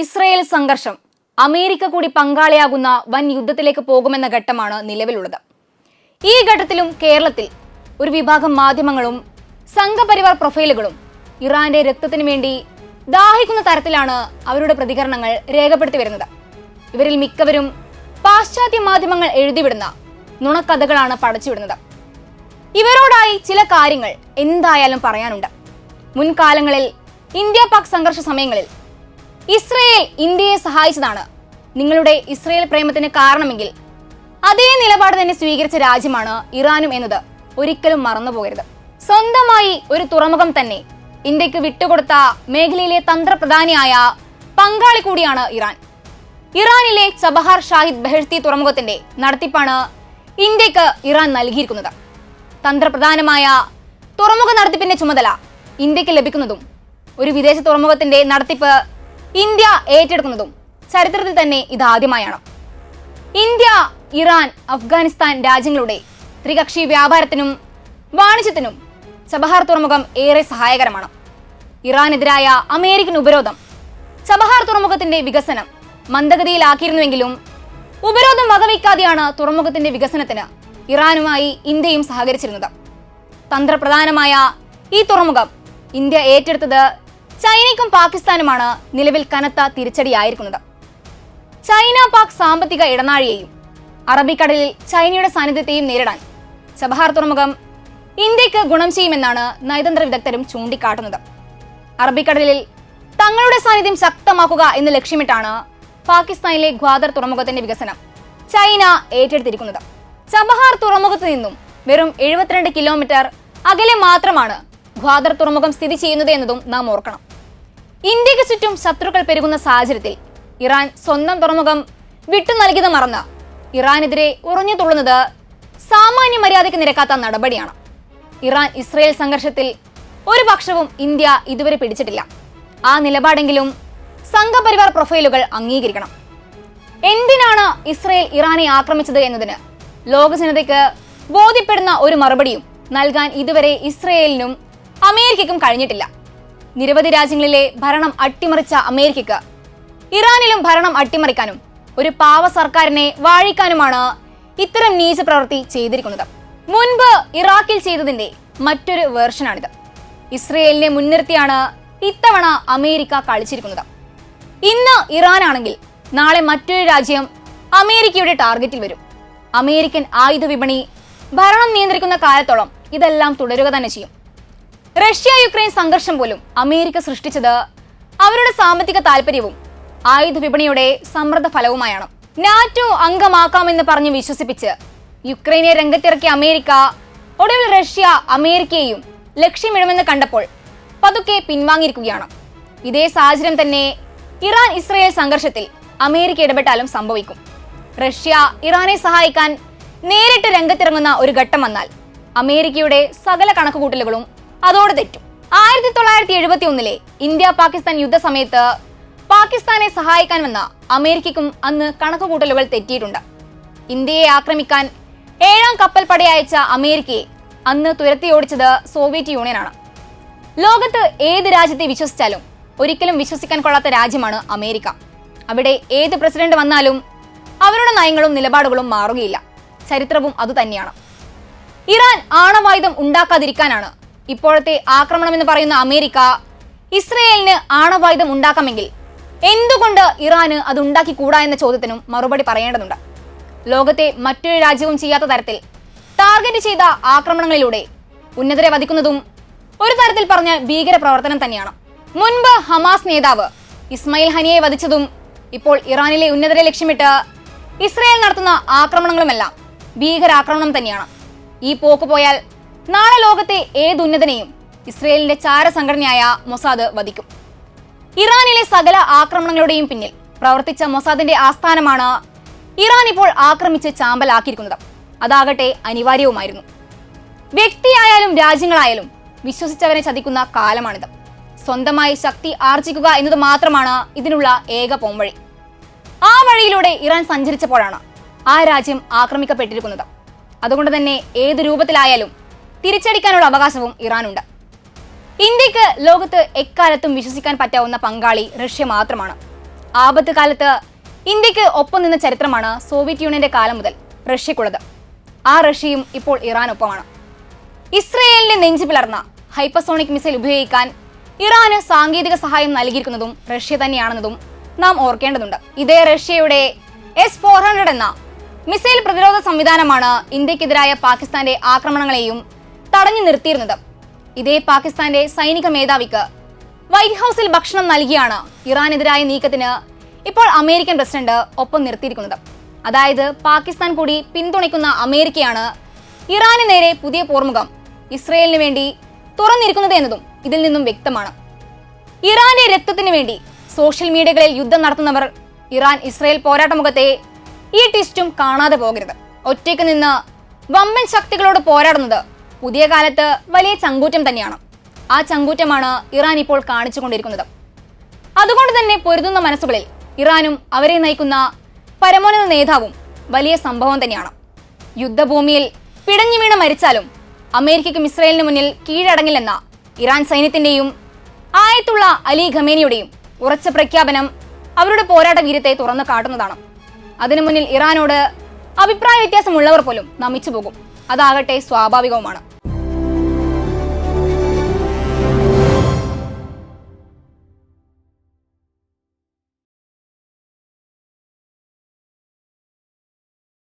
Israel സംഘർഷം America കൂടി പങ്കാളിയാകുന്ന വൻ യുദ്ധത്തിലേക്ക് പോകുമെന്ന ഘട്ടമാണ് നിലവിലുള്ളത്. ഈ ഘട്ടത്തിലും കേരളത്തിൽ ഒരു വിഭാഗം മാധ്യമങ്ങളും സംഘപരിവാർ പ്രൊഫൈലുകളും ഇറാന്റെ രക്തത്തിനു വേണ്ടി ദാഹിക്കുന്ന തരത്തിലാണ് അവരുടെ പ്രതികരണങ്ങൾ രേഖപ്പെടുത്തി വരുന്നത്. ഇവരിൽ മിക്കവരും പാശ്ചാത്യ മാധ്യമങ്ങൾ എഴുതിവിടുന്ന നുണക്കഥകളാണ് പടച്ചുവിടുന്നത്. ഇവരോടായി ചില കാര്യങ്ങൾ എന്തായാലും പറയാനുണ്ട്. മുൻകാലങ്ങളിൽ ഇന്ത്യ പാക് സംഘർഷ സമയങ്ങളിൽ ഇസ്രയേൽ ഇന്ത്യയെ സഹായിച്ചതാണ്. നിങ്ങളുടെ ഇസ്രയേൽ പ്രേമത്തിന് കാരണമെങ്കിൽ അതേ നിലപാട് തന്നെ സ്വീകരിച്ച രാജ്യമാണ് ഇറാനും എന്നത്. ഒരിക്കലും മറന്നുപോകരുത്. സ്വന്തമായി ഒരു തുറമുഖം തന്നെ ഇന്ത്യയ്ക്ക് വിട്ടുകൊടുത്ത മേഖലയിലെ തന്ത്രപ്രധാനിയായ പങ്കാളി കൂടിയാണ് ഇറാൻ. ഇറാനിലെ ചബഹാർ ഷാഹിദ് ബെഹ്തി തുറമുഖത്തിന്റെ നടത്തിപ്പാണ് ഇന്ത്യയ്ക്ക് ഇറാൻ നൽകിയിരിക്കുന്നത്. തന്ത്രപ്രധാനമായ തുറമുഖ നടത്തിപ്പിന്റെ ചുമതല ഇന്ത്യയ്ക്ക് ലഭിക്കുന്നതും ഒരു വിദേശ തുറമുഖത്തിന്റെ നടത്തിപ്പ് ഇന്ത്യ ഏറ്റെടുക്കുന്നതും ചരിത്രത്തിൽ തന്നെ ഇതാദ്യമായാണ്. ഇന്ത്യ ഇറാൻ അഫ്ഗാനിസ്ഥാൻ രാജ്യങ്ങളുടെ ത്രികക്ഷി വ്യാപാരത്തിനും വാണിജ്യത്തിനും ചബഹാർ തുറമുഖം ഏറെ സഹായകരമാണ്. ഇറാനെതിരായ അമേരിക്കൻ ഉപരോധം ചബഹാർ തുറമുഖത്തിന്റെ വികസനം മന്ദഗതിയിലാക്കിയിരുന്നുവെങ്കിലും ഉപരോധം വകവയ്ക്കാതെയാണ് തുറമുഖത്തിന്റെ വികസനത്തിന് ഇറാനുമായി ഇന്ത്യയും സഹകരിച്ചിരുന്നത്. തന്ത്രപ്രധാനമായ ഈ തുറമുഖം ഇന്ത്യ ഏറ്റെടുത്തത് ചൈനയ്ക്കും പാകിസ്ഥാനുമാണ് നിലവിൽ കനത്ത തിരിച്ചടിയായിരിക്കുന്നത്. ചൈന പാക് സാമ്പത്തിക ഇടനാഴിയെയും അറബിക്കടലിൽ ചൈനയുടെ സാന്നിധ്യത്തെയും നേരിടാൻ ചബഹാർ തുറമുഖം ഇന്ത്യയ്ക്ക് ഗുണം ചെയ്യുമെന്നാണ് നയതന്ത്ര വിദഗ്ധരും ചൂണ്ടിക്കാട്ടുന്നത്. അറബിക്കടലിൽ തങ്ങളുടെ സാന്നിധ്യം ശക്തമാക്കുക എന്ന് ലക്ഷ്യമിട്ടാണ് പാകിസ്ഥാനിലെ ഗ്വാദർ തുറമുഖത്തിന്റെ വികസനം ചൈന ഏറ്റെടുത്തിരിക്കുന്നത്. ചബഹാർ തുറമുഖത്ത് നിന്നും വെറും എഴുപത്തിരണ്ട് കിലോമീറ്റർ അകലെ മാത്രമാണ് ഗ്വാദർ തുറമുഖം സ്ഥിതി ചെയ്യുന്നത് എന്നതും നാം ഓർക്കണം. ഇന്ത്യയ്ക്ക് ചുറ്റും ശത്രുക്കൾ പെരുകുന്ന സാഹചര്യത്തിൽ ഇറാൻ സ്വന്തം തുറമുഖം വിട്ടു നൽകിയത് മറന്ന് ഇറാനെതിരെ ഉറഞ്ഞു തുള്ളുന്നത് സാമാന്യ മര്യാദയ്ക്ക് നിരക്കാത്ത നടപടിയാണ്. ഇറാൻ ഇസ്രയേൽ സംഘർഷത്തിൽ ഒരു പക്ഷവും ഇന്ത്യ ഇതുവരെ പിടിച്ചിട്ടില്ല. ആ നിലപാടെങ്കിലും സംഘപരിവാർ പ്രൊഫൈലുകൾ അംഗീകരിക്കണം. എന്തിനാണ് ഇസ്രയേൽ ഇറാനെ ആക്രമിച്ചത് എന്നതിന് ലോക ജനതയ്ക്ക് ബോധ്യപ്പെടുന്ന ഒരു മറുപടിയും നൽകാൻ ഇതുവരെ ഇസ്രയേലിനും അമേരിക്കയ്ക്കും കഴിഞ്ഞിട്ടില്ല. നിരവധി രാജ്യങ്ങളിലെ ഭരണം അട്ടിമറിച്ച അമേരിക്കക്ക് ഇറാനിലും ഭരണം അട്ടിമറിക്കാനും ഒരു പാവ സർക്കാരിനെ വാഴിക്കാനുമാണ് ഇത്തരം നീച പ്രവൃത്തി ചെയ്തിരിക്കുന്നത്. മുൻപ് ഇറാഖിൽ ചെയ്തതിന്റെ മറ്റൊരു വേർഷനാണിത്. ഇസ്രയേലിനെ മുൻനിർത്തിയാണ് ഇത്തവണ അമേരിക്ക കളിച്ചിരിക്കുന്നത്. ഇന്ന് ഇറാൻ ആണെങ്കിൽ നാളെ മറ്റൊരു രാജ്യം അമേരിക്കയുടെ ടാർഗറ്റിൽ വരും. അമേരിക്കൻ ആയുധ വിപണി ഭരണം നിയന്ത്രിക്കുന്ന കാലത്തോളം ഇതെല്ലാം തുടരുക തന്നെ ചെയ്യും. റഷ്യ യുക്രൈൻ സംഘർഷം പോലും അമേരിക്ക സൃഷ്ടിച്ചത് അവരുടെ സാമ്പത്തിക താല്പര്യവും ആയുധ വിപണിയുടെ സമൃദ്ധ ഫലവുമായാണ്. നാറ്റോ അംഗമാക്കാമെന്ന് പറഞ്ഞ് വിശ്വസിപ്പിച്ച് യുക്രൈനെ രംഗത്തിറക്കിയ അമേരിക്ക ഒടുവിൽ റഷ്യ അമേരിക്കയെയും ലക്ഷ്യമിടുമെന്ന് കണ്ടപ്പോൾ പതുക്കെ പിൻവാങ്ങിയിരിക്കുകയാണ്. ഇതേ സാഹചര്യം തന്നെ ഇറാൻ ഇസ്രയേൽ സംഘർഷത്തിൽ അമേരിക്ക ഇടപെട്ടാലും സംഭവിക്കും. റഷ്യ ഇറാനെ സഹായിക്കാൻ നേരിട്ട് രംഗത്തിറങ്ങുന്ന ഒരു ഘട്ടം വന്നാൽ അമേരിക്കയുടെ സകല കണക്കുകൂട്ടലുകളും അതോടെ തെറ്റും. ആയിരത്തി തൊള്ളായിരത്തി എഴുപത്തി ഒന്നിലെ ഇന്ത്യ പാകിസ്ഥാൻ യുദ്ധ യുദ്ധസമയത്ത് പാകിസ്ഥാനെ സഹായിക്കാൻ വന്ന അമേരിക്കയ്ക്കും അന്ന് കണക്കുകൂട്ടലുകൾ തെറ്റിയിട്ടുണ്ട്. ഇന്ത്യയെ ആക്രമിക്കാൻ ഏഴാം കപ്പൽ പട അയച്ച അമേരിക്കയെ അന്ന് തുരത്തിയോടിച്ചത് സോവിയറ്റ് യൂണിയനാണ്. ലോകത്ത് ഏത് രാജ്യത്തെ വിശ്വസിച്ചാലും ഒരിക്കലും വിശ്വസിക്കാൻ കൊള്ളാത്ത രാജ്യമാണ് അമേരിക്ക. അവിടെ ഏത് പ്രസിഡന്റ് വന്നാലും അവരുടെ നയങ്ങളും നിലപാടുകളും മാറുകയില്ല. ചരിത്രവും അതുതന്നെയാണ്. ഇറാൻ ആണവായുധം ഉണ്ടാക്കാതിരിക്കാനാണ് ഇപ്പോഴത്തെ ആക്രമണം എന്ന് പറയുന്ന അമേരിക്ക ഇസ്രയേലിന് ആണവായുധം ഉണ്ടാക്കാമെങ്കിൽ എന്തുകൊണ്ട് ഇറാന് അത് ഉണ്ടാക്കിക്കൂടാ എന്ന ചോദ്യത്തിനും മറുപടി പറയേണ്ടതുണ്ട്. ലോകത്തെ മറ്റൊരു രാജ്യവും ചെയ്യാത്ത തരത്തിൽ ടാർഗറ്റ് ചെയ്ത ആക്രമണങ്ങളിലൂടെ ഉന്നതരെ വധിക്കുന്നതും ഒരു തരത്തിൽ പറഞ്ഞ ഭീകര പ്രവർത്തനം തന്നെയാണ്. മുൻപ് ഹമാസ് നേതാവ് ഇസ്മയിൽ ഹനിയെ വധിച്ചതും ഇപ്പോൾ ഇറാനിലെ ഉന്നതരെ ലക്ഷ്യമിട്ട് ഇസ്രയേൽ നടത്തുന്ന ആക്രമണങ്ങളുമെല്ലാം ഭീകരാക്രമണം തന്നെയാണ്. ഈ പോക്ക് പോയാൽ നാളെ ലോകത്തെ ഏതുന്നതനെയും ഇസ്രയേലിന്റെ ചാരസംഘടനയായ മൊസാദ് വധിക്കും. ഇറാനിലെ സകല ആക്രമണങ്ങളുടെയും പിന്നിൽ പ്രവർത്തിച്ച മൊസാദിന്റെ ആസ്ഥാനമാണ് ഇറാൻ ഇപ്പോൾ ആക്രമിച്ച് ചാമ്പലാക്കിയിരിക്കുന്നത്. അതാകട്ടെ അനിവാര്യവുമായിരുന്നു. വ്യക്തിയായാലും രാജ്യങ്ങളായാലും വിശ്വസിച്ചവരെ ചതിക്കുന്ന കാലമാണിത്. സ്വന്തമായി ശക്തി ആർജിക്കുക എന്നത് മാത്രമാണ് ഇതിനുള്ള ഏക പോംവഴി ആ വഴിയിലൂടെ ഇറാൻ സഞ്ചരിച്ചപ്പോഴാണ് ആ രാജ്യം ആക്രമിക്കപ്പെട്ടിരിക്കുന്നത്. അതുകൊണ്ട് തന്നെ ഏത് രൂപത്തിലായാലും തിരിച്ചടിക്കാനുള്ള അവകാശവും ഇറാനുണ്ട്. ഇന്ത്യയ്ക്ക് ലോകത്ത് എക്കാലത്തും വിശ്വസിക്കാൻ പറ്റാവുന്ന പങ്കാളി റഷ്യ മാത്രമാണ്. ആപത്ത് കാലത്ത് ഇന്ത്യയ്ക്ക് ഒപ്പം നിന്ന ചരിത്രമാണ് സോവിയറ്റ് യൂണിയന്റെ കാലം മുതൽ റഷ്യക്കുള്ളത്. ആ റഷ്യയും ഇപ്പോൾ ഇറാൻ ഒപ്പമാണ് ഇസ്രയേലിന്റെ നെഞ്ചു പിളർന്ന ഹൈപ്പസോണിക് മിസൈൽ ഉപയോഗിക്കാൻ ഇറാന് സാങ്കേതിക സഹായം നൽകിയിരിക്കുന്നതും റഷ്യ തന്നെയാണെന്നതും നാം ഓർക്കേണ്ടതുണ്ട്. ഇതേ റഷ്യയുടെ എസ് ഫോർ ഹൺഡ്രഡ് എന്ന മിസൈൽ പ്രതിരോധ സംവിധാനമാണ് ഇന്ത്യക്കെതിരായ പാകിസ്ഥാന്റെ ആക്രമണങ്ങളെയും തടഞ്ഞു നിർത്തിയിരുന്നത്. ഇതേ പാകിസ്ഥാന്റെ സൈനിക മേധാവിക്ക് വൈറ്റ് ഹൌസിൽ ഭക്ഷണം നൽകിയാണ് ഇറാനെതിരായ നീക്കത്തിന് ഇപ്പോൾ അമേരിക്കൻ പ്രസിഡന്റ് ഒപ്പം നിർത്തിയിരിക്കുന്നത്. അതായത് പാകിസ്ഥാൻ കൂടി പിന്തുണയ്ക്കുന്ന അമേരിക്കയാണ് ഇറാന് നേരെ പുതിയ പോർമുഖം ഇസ്രയേലിന് വേണ്ടി തുറന്നിരിക്കുന്നത് എന്നതും ഇതിൽ നിന്നും വ്യക്തമാണ്. ഇറാന്റെ രക്തത്തിന് വേണ്ടി സോഷ്യൽ മീഡിയകളിൽ യുദ്ധം നടത്തുന്നവർ ഇറാൻ ഇസ്രയേൽ പോരാട്ടമുഖത്തെ ഈ ട്വിസ്റ്റും കാണാതെ പോകരുത്. ഒറ്റയ്ക്ക് നിന്ന് വമ്പൻ ശക്തികളോട് പോരാടുന്നത് പുതിയ കാലത്ത് വലിയ ചങ്കൂറ്റം തന്നെയാണ്. ആ ചങ്കൂറ്റമാണ് ഇറാൻ ഇപ്പോൾ കാണിച്ചുകൊണ്ടിരിക്കുന്നത് അതുകൊണ്ട് തന്നെ പൊരുതുന്ന മനസ്സുകളിൽ ഇറാനും അവരെ നയിക്കുന്ന പരമോന്നത നേതാവും വലിയ സംഭവം തന്നെയാണ്. യുദ്ധഭൂമിയിൽ പിടഞ്ഞു വീണ് മരിച്ചാലും അമേരിക്കയ്ക്കും ഇസ്രയേലിന് മുന്നിൽ കീഴടങ്ങില്ലെന്ന ഇറാൻ സൈന്യത്തിന്റെയും ആയത്തുള്ള അലി ഖമേനിയുടെയും ഉറച്ച പ്രഖ്യാപനം അവരുടെ പോരാട്ട വീരത്തെ തുറന്നു കാട്ടുന്നതാണ്. അതിനു മുന്നിൽ ഇറാനോട് അഭിപ്രായ വ്യത്യാസമുള്ളവർ പോലും നമിച്ചു പോകും അതാകട്ടെ സ്വാഭാവികവുമാണ്